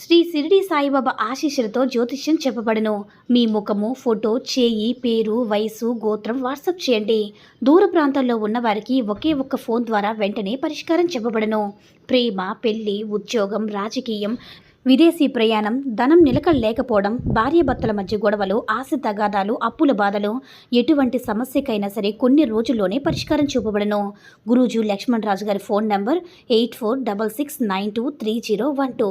శ్రీ సిరిడి సాయిబాబా ఆశీస్సులతో జ్యోతిష్యం చెప్పబడును. మీ ముఖము ఫోటో చేయి పేరు వయసు గోత్రం వాట్సాప్ చేయండి. దూర ప్రాంతాల్లో ఉన్న వారికి ఒకే ఒక్క ఫోన్ ద్వారా వెంటనే పరిష్కారం చెప్పబడును. ప్రేమ పెళ్ళి ఉద్యోగం రాజకీయం విదేశీ ప్రయాణం ధనం నిలకడ లేకపోవడం భార్యాభర్తల మధ్య గొడవలు ఆశ తగాదాలు అప్పుల బాధలు ఎటువంటి సమస్యకైనా సరే కొన్ని రోజుల్లోనే పరిష్కారం చూపబడను. గురూజు లక్ష్మణ్ రాజు గారి phone number eight four double six nine two three zero one two.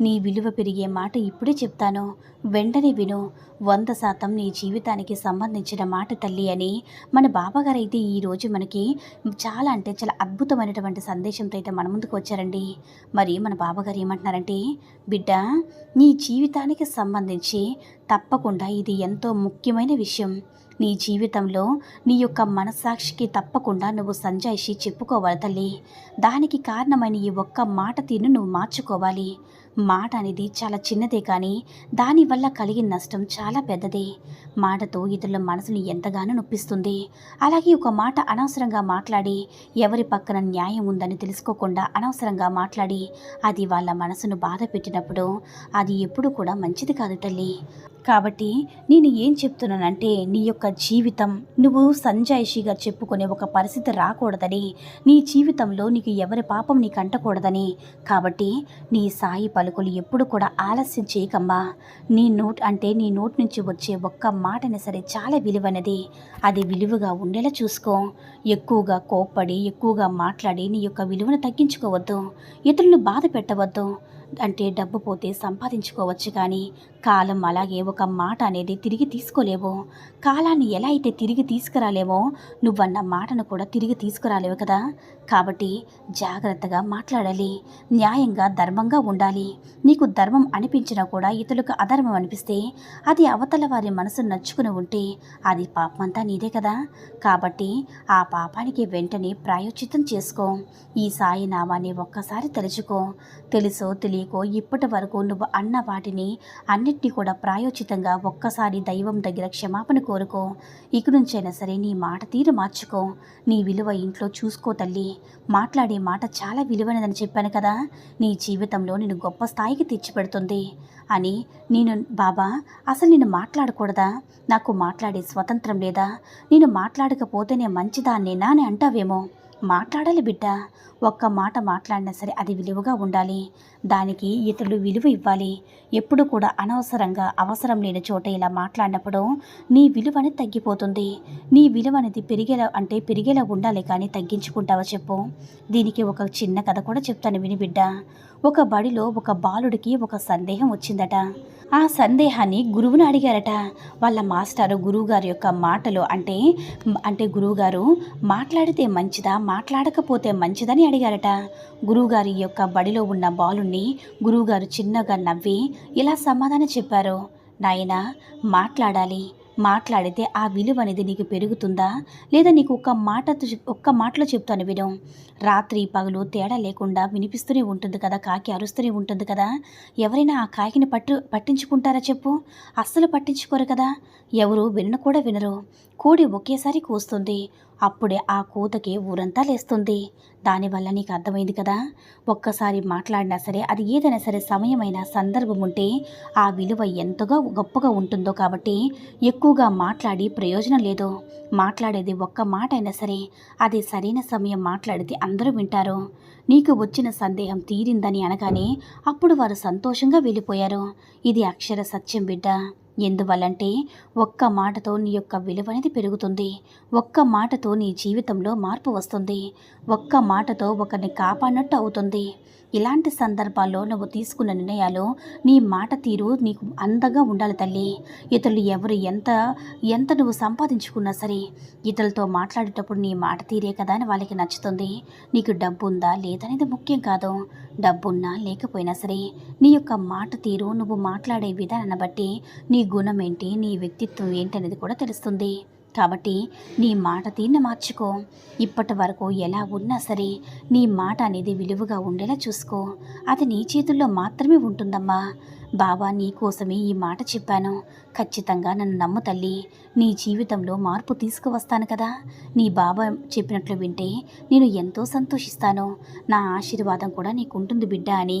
నీ విలువ పెరిగే మాట ఇప్పుడే చెప్తాను. వెంటనే విను వంద శాతం నీ జీవితానికి సంబంధించిన మాట తల్లి అని. మన బాబాగారు అయితే ఈరోజు మనకి చాలా అంటే చాలా అద్భుతమైనటువంటి సందేశంతో అయితే మన ముందుకు వచ్చారండి. మరి మన బాబాగారు ఏమంటున్నారంటే బిడ్డ నీ జీవితానికి సంబంధించి తప్పకుండా ఇది ఎంతో ముఖ్యమైన విషయం. నీ జీవితంలో నీ యొక్క మనస్సాక్షికి తప్పకుండా నువ్వు సంజాయిషి చెప్పుకోవాలి తల్లి. దానికి కారణమైన ఈ ఒక్క మాట తీరును నువ్వు మార్చుకోవాలి. మాట అనేది చాలా చిన్నదే కానీ దానివల్ల కలిగిన నష్టం చాలా పెద్దదే. మాటతో ఇతరుల మనసుని ఎంతగానో నొప్పిస్తుంది. అలాగే ఒక మాట అనవసరంగా మాట్లాడి ఎవరి పక్కన న్యాయం ఉందని తెలుసుకోకుండా అనవసరంగా మాట్లాడి అది వాళ్ళ మనసును బాధ పెట్టినప్పుడు అది ఎప్పుడు కూడా మంచిది కాదు తల్లి. కాబట్టి నేను ఏం చెప్తున్నానంటే నీ యొక్క జీవితం నువ్వు సంజాయిషిగా చెప్పుకునే ఒక పరిస్థితి రాకూడదని నీ జీవితంలో నీకు ఎవరి పాపం నీకు అంటకూడదని. కాబట్టి నీ సాయి పలుకులు ఎప్పుడు కూడా ఆలస్యం చేయకమ్మా. నీ నోట్ అంటే నీ నోట్ నుంచి వచ్చే ఒక్క మాటనే సరే చాలా విలువైనది. అది విలువగా ఉండేలా చూసుకో. ఎక్కువగా కోప్పడి ఎక్కువగా మాట్లాడి నీ యొక్క విలువను తగ్గించుకోవద్దు. ఇతరులను బాధ పెట్టవద్దు. అంటే డబ్బు పోతే సంపాదించుకోవచ్చు కానీ కాలం అలాగే ఒక మాట అనేది తిరిగి తీసుకోలేవు. కాలాన్ని ఎలా అయితే తిరిగి తీసుకురాలేమో నువ్వన్న మాటను కూడా తిరిగి తీసుకురాలేవు కదా. కాబట్టి జాగ్రత్తగా మాట్లాడాలి. న్యాయంగా ధర్మంగా ఉండాలి. నీకు ధర్మం అనిపించినా కూడా ఇతరులకు అధర్మం అనిపిస్తే అది అవతల వారి మనసు నచ్చుకుని ఉంటే అది పాపమంతా నీదే కదా. కాబట్టి ఆ పాపానికి వెంటనే ప్రాయోచితం చేసుకో. ఈ సాయి నామాన్ని ఒక్కసారి తలుచుకో. తెలుసో తెలియకో ఇప్పటి వరకు నువ్వు అన్న వాటిని అన్నిటినీ కూడా ప్రాయోచితంగా ఒక్కసారి దైవం దగ్గర క్షమాపణ కోరుకో. ఇక నుంచైనా సరే నీ మాట తీరు మార్చుకో. నీ విలువ ఇంట్లో చూసుకో తల్లి. మాట్లాడే మాట చాలా విలువైనదని చెప్పాను కదా. నీ జీవితంలో నేను గొప్ప స్థాయికి తెచ్చిపెడుతుంది. అని నేను బాబా అసలు నేను మాట్లాడకూడదా? నాకు మాట్లాడే స్వతంత్రం లేదా? నేను మాట్లాడకపోతేనే మంచిదాన్నేనా అని అంటావేమో. మాట్లాడాలి బిడ్డ. ఒక్క మాట మాట్లాడినా సరే అది విలువగా ఉండాలి. దానికి ఇతరులు విలువ ఇవ్వాలి. ఎప్పుడు కూడా అనవసరంగా అవసరం లేని చోట ఇలా మాట్లాడినప్పుడు నీ విలువ అనేది తగ్గిపోతుంది. నీ విలువ అనేది పెరిగేలా అంటే పెరిగేలా ఉండాలి కానీ తగ్గించుకుంటావా చెప్పు. దీనికి ఒక చిన్న కథ కూడా చెప్తాను విని బిడ్డ. ఒక బడిలో ఒక బాలుడికి ఒక సందేహం వచ్చిందట. ఆ సందేహాన్ని గురువుని అడిగారట. వాళ్ళ మాస్టారు గురువుగారి యొక్క మాటలు అంటే అంటే గురువుగారు మాట్లాడితే మంచిదా మాట్లాడకపోతే మంచిదని అడిగారట. గురువుగారి యొక్క బడిలో ఉన్న బాలుణ్ణి గురువుగారు చిన్నగా నవ్వి ఇలా సమాధానం చెప్పారు. నాయనా మాట్లాడాలి. మాట్లాడితే ఆ విలువ అనేది నీకు పెరుగుతుందా? లేదా నీకు ఒక్క మాట ఒక్క మాటలో చెప్తాను విను. రాత్రి పగలు తేడా లేకుండా వినిపిస్తూనే ఉంటుంది కదా కాకి అరుస్తూనే ఉంటుంది కదా. ఎవరైనా ఆ కాకిని పట్టు పట్టించుకుంటారా చెప్పు? అస్సలు పట్టించుకోరు కదా. ఎవరు వినను కూడా వినరు. కోడి ఒకేసారి కూస్తుంది. అప్పుడే ఆ కూతకి ఊరంతా లేస్తుంది. దానివల్ల నీకు అర్థమైంది కదా? ఒక్కసారి మాట్లాడినా సరే అది ఏదైనా సరే సమయమైన సందర్భం ఉంటే ఆ విలువ ఎంతగా గొప్పగా ఉంటుందో కాబట్టి ఎక్కువగా మాట్లాడి ప్రయోజనం లేదు. మాట్లాడేది ఒక్క మాట అయినా సరే అది సరైన సమయం మాట్లాడితే అందరూ వింటారు. నీకు వచ్చిన సందేహం తీరిందని అనగానే అప్పుడు వారు సంతోషంగా వెళ్ళిపోయారు. ఇది అక్షర సత్యం బిడ్డ. ఎందువల్లంటే ఒక్క మాటతో నీ యొక్క విలువ అనేది పెరుగుతుంది. ఒక్క మాటతో నీ జీవితంలో మార్పు వస్తుంది. ఒక్క మాటతో ఒకరిని కాపాడినట్టు అవుతుంది. ఇలాంటి సందర్భాల్లో నువ్వు తీసుకున్న నిర్ణయాలు నీ మాట తీరు నీకు అందంగా ఉండాలి తల్లి. ఇతరులు ఎవరు ఎంత ఎంత నువ్వు సంపాదించుకున్నా సరే ఇతరులతో మాట్లాడేటప్పుడు నీ మాట తీరే కదా అని వాళ్ళకి నచ్చుతుంది. నీకు డబ్బు ఉందా లేదనేది ముఖ్యం కాదు. డబ్బున్నా లేకపోయినా సరే నీ యొక్క మాట తీరు నువ్వు మాట్లాడే విధానాన్ని బట్టి నీ గుణం ఏంటి నీ వ్యక్తిత్వం ఏంటి అనేది కూడా తెలుస్తుంది. కాబట్టి నీ మాట తీర్ని మార్చుకో. ఇప్పటి వరకు ఎలా ఉన్నా సరే నీ మాట అనేది విలువగా ఉండేలా చూసుకో. అది నీ చేతుల్లో మాత్రమే ఉంటుందమ్మా. బాబా నీ కోసమే ఈ మాట చెప్పాను. ఖచ్చితంగా నన్ను నమ్ము తల్లి. నీ జీవితంలో మార్పు తీసుకువస్తాను కదా. నీ బాబా చెప్పినట్లు వింటే నేను ఎంతో సంతోషిస్తాను. నా ఆశీర్వాదం కూడా నీకుంటుంది బిడ్డ అని.